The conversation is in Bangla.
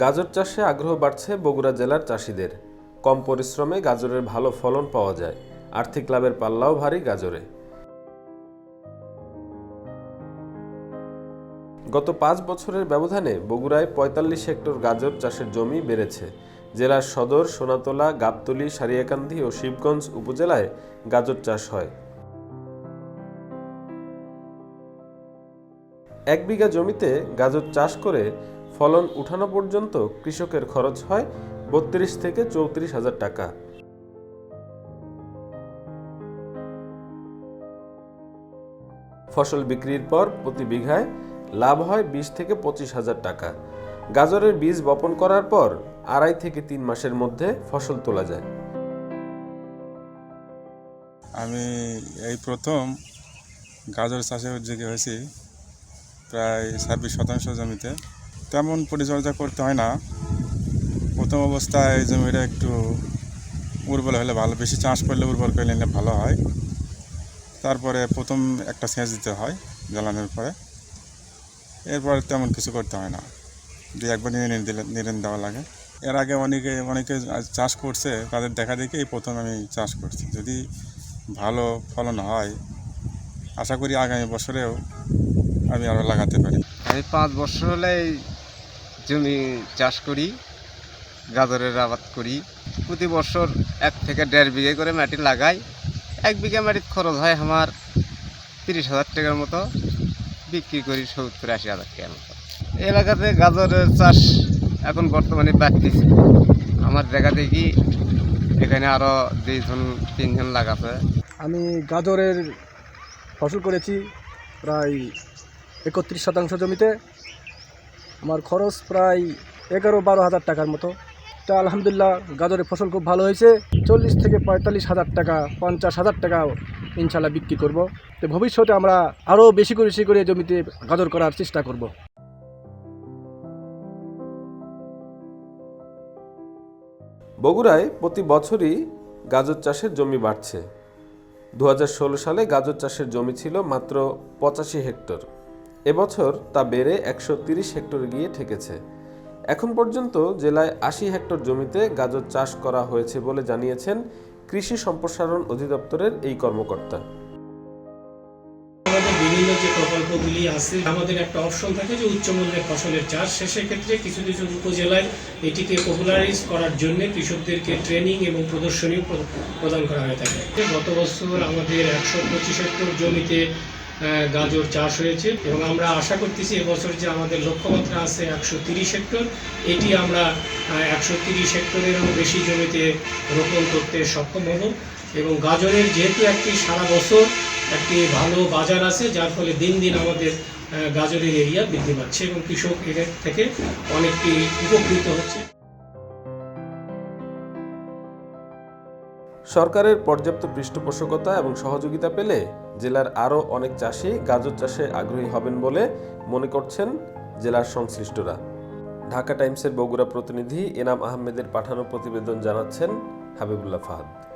গাজর চাষে আগ্রহ বাড়ছে বগুড়া জেলার চাষিদের। কম পরিশ্রমে গাজরের ভালো ফলন পাওয়া যায়। আর্থিক লাভের পাল্লাও ভারী গাজরে। গত পাঁচ বছরের ব্যবধানে বগুড়ায় পঁয়তাল্লিশ হেক্টর গাজর চাষের জমি বেড়েছে। জেলার সদর, সোনাতলা, গাবতলি, সারিয়াকান্দি ও শিবগঞ্জ উপজেলায় গাজর চাষ হয়। এক বিঘা জমিতে গাজর চাষ করে ফলন উঠানো পর্যন্ত কৃষকের খরচ হয় বত্রিশ থেকে চৌত্রিশ হাজার টাকা। ফসল বিক্রির পর প্রতি বিঘায় লাভ হয় বিশ থেকে পঁচিশ হাজার টাকা। গাজরের বীজ বপন করার পর আড়াই থেকে তিন মাসের মধ্যে ফসল তোলা যায়। আমি এই প্রথম গাজর চাষে উদ্যোগী হয়েছি, প্রায় ছাব্বিশ শতাংশ জমিতে। তেমন পরিচর্যা করতে হয় না। প্রথম অবস্থায় জমিটা একটু উর্বর হলে ভালো, বেশি চাষ করলে উর্বর করলে নিলে ভালো হয়। তারপরে প্রথম একটা সেচ দিতে হয় জ্বালানোর পরে। এরপর তেমন কিছু করতে হয় না। দু একবার নিয়ে দিলে নিড়ে দেওয়া লাগে। এর আগে অনেকে অনেকে চাষ করছে, তাদের দেখা দেখে এই প্রথম আমি চাষ করছি। যদি ভালো ফলন হয়, আশা করি আগামী বছরেও আমি আরও লাগাতে পারি। আমি পাঁচ বছর হলে জমি চাষ করি, গাজরের আবাদ করি। প্রতি বছর এক থেকে দেড় বিঘে করে মাটি লাগাই। এক বিঘা মাটির খরচ হয় আমার তিরিশ হাজার টাকার মতো। বিক্রি করি সত্তর আশি হাজার টাকার মতো। এলাকাতে গাজরের চাষ এখন বর্তমানে বাড়তেছে আমার দেখা দেখি এখানে আরও দুইজন, তিনজন লাগাছে। আমি গাজরের ফসল করেছি প্রায় একত্রিশ শতাংশ জমিতে। আমার খরচ প্রায় এগারো বারো হাজার টাকার মতো। তা আলহামদুলিল্লাহ গাজরের ফসল খুব ভালো হয়েছে। চল্লিশ থেকে পঁয়তাল্লিশ হাজার টাকা, পঞ্চাশ হাজার টাকা ইনশাল্লাহ বিক্রি করব। তো ভবিষ্যতে আমরা আরও বেশি করে বেশি করে জমিতে গাজর করার চেষ্টা করব। বগুড়ায় প্রতি বছরই গাজর চাষের জমি বাড়ছে। দু হাজার ষোলো সালে গাজর চাষের জমি ছিল মাত্র পঁচাশি হেক্টর। এবছর তা বেড়ে একশো তিরিশ হেক্টরে গিয়ে ঠেকেছে। এখন পর্যন্ত জেলায় আশি হেক্টর জমিতে গাজর চাষ করা হয়েছে বলে জানিয়েছেন কৃষি সম্প্রসারণ অধিদপ্তরের এই কর্মকর্তা। বিভিন্ন যে প্রকল্পগুলি আছে, আমাদের একটা অপশন থাকে যে উচ্চমূল্যের ফসলের চাষ। সে সেক্ষেত্রে কিছু কিছু উপজেলায় এটিকে পপুলারাইজ করার জন্য কৃষকদেরকে ট্রেনিং এবং প্রদর্শনী প্রদান করা হয়ে থাকে। গত বছর আমাদের একশো পঁচিশ হেক্টর জমিতে গাজর চাষ হয়েছে এবং আমরা আশা করতেছি এবছর যে আমাদের লক্ষ্যমাত্রা আছে একশো তিরিশ হেক্টর। এটি আমরা একশো তিরিশ হেক্টরেরও বেশি জমিতে রোপণ করতে সক্ষম হব। এবং গাজরের যেহেতু একটি সারা বছর একটি ভালো বাজার আছে, যার ফলে দিন দিন আমাদের গাজরের এরিয়া বৃদ্ধি পাচ্ছে এবং কৃষক এর থেকে অনেকটি উপকৃত হচ্ছে। সরকারের পর্যাপ্ত পৃষ্ঠপোষকতা এবং সহযোগিতা পেলে জেলার আরও অনেক চাষি গাজর চাষে আগ্রহী হবেন বলে মনে করছেন জেলার সংশ্লিষ্টরা। ঢাকা টাইমসের বগুড়া প্রতিনিধি এনাম আহমেদের পাঠানো প্রতিবেদন জানাচ্ছেন হাবিবুল্লাহ ফাহাদ।